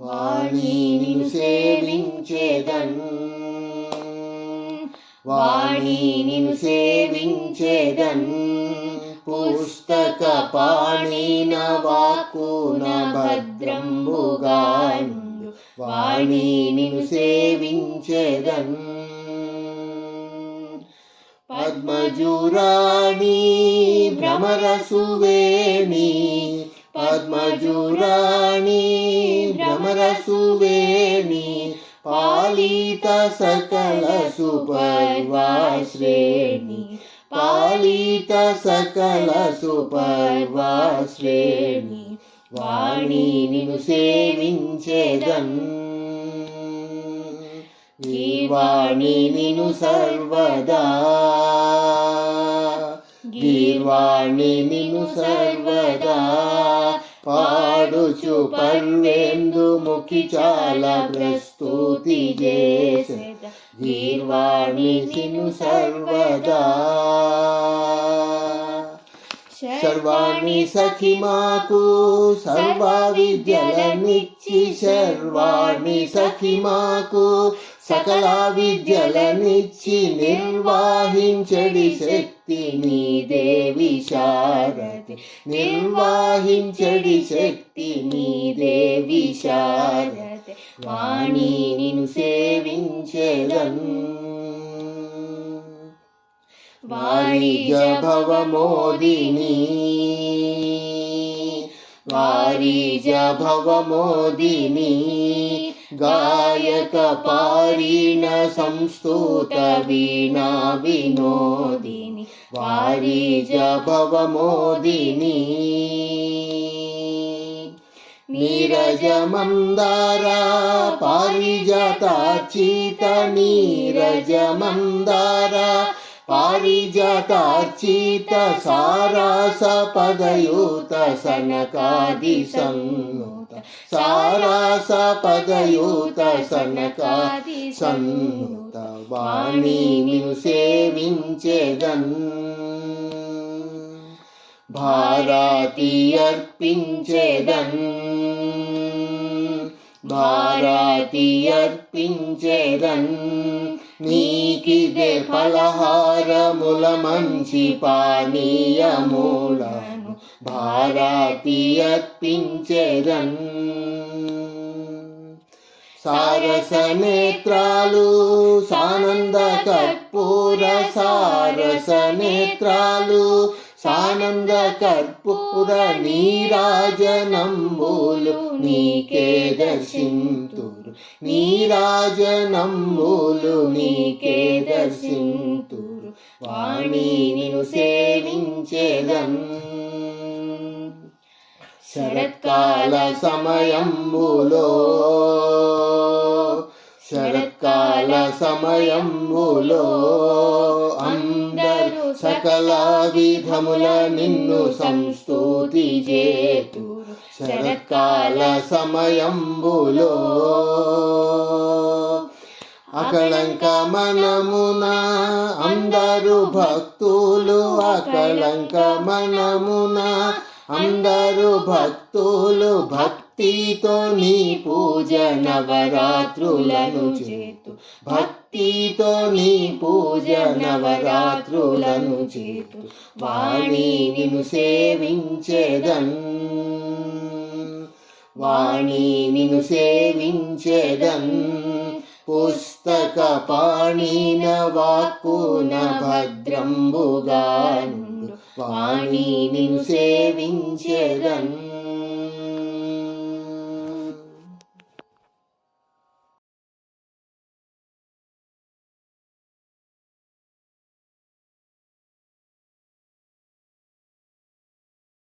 వాణి నిన్ను సేవించేదన్. వాణి నిన్ను సేవించేదన్. పుస్తక పాణిన వాక్కున భద్రంబుగాను. వాణి నిన్ను సేవించేదన్. పద్మజురాణి భ్రమరసువేణి పద్మజురాణి భ్రమరసువేణి పాలిత సకల సుపర్వాశ్రేణి పాలిత సకల సుపర్వాశ్రేణి వాణి నిన్ను సేవించేదన్ గీర్వాణి నిను సర్వదా గీర్వాణి నిను సర్వదా పాడుచు పర్వేందు ముఖి చాలా ప్రస్తుతి చేసేద గీర్వాణి నిను సర్వదా. సర్వాణి సఖి మాకు సర్వ విద్యలనిచ్చి సర్వాణి సఖి మాకు సకల విద్యలనిచ్చి నిర్వాహించడి శక్తి నీ దేవి శారది. నిర్వాహించడి శక్తి నీ దేవి శారది. వాణి నిను సేవించేదన్. వాణిజ భవమోదిని. వారిజ భవమోదిని. గాయక పారిణ సంస్తూత వీణా వినోదిని వారిజ భవమోదిని నీరజ మందార పారిజాతార్చిత నీరజ మందార పారిజాతార్చిత సారాస పదయూత సనకాది సన్నుత సారాస పదయూత సనకాది సన్నుత వాణి సేవించేదన్. భారతి అర్పించేదన్ భారతి అర్పించేదన్ నీకిదే ఫలహారముల మంచి పానీయములను భారతి అర్పించెదన్ సారస నేత్రాలు సానంద కర్పూర సారస నేత్రాలు సానంద కర్పూర నీరాజనంబులు నీకే దర్శింతురు నీరాజనంబులు నీకే దర్శింతురు వాణి నిను సేవించేదన్ శరత్కాల సమయంబులో శరత్కాల సమయంబులో అందరు సకల విధముల నిన్ను సంస్తుతి చేతు. శరత్కాల సమయంబులో అకళంక మనమున అందరు భక్తులు అకళంక మనమున అందరు భక్తులు భక్తు భక్తితో నీ పూజ నవరాత్రులను చేతు. భక్తితో నీ పూజ నవరాత్రులను చేతు. వాణి నిను సేవించేదన్. వాణి నిను సేవించేదన్. పుస్తక పాణిన వాక్కున భద్రంబుగాను వాణి నిను సేవించేదన్.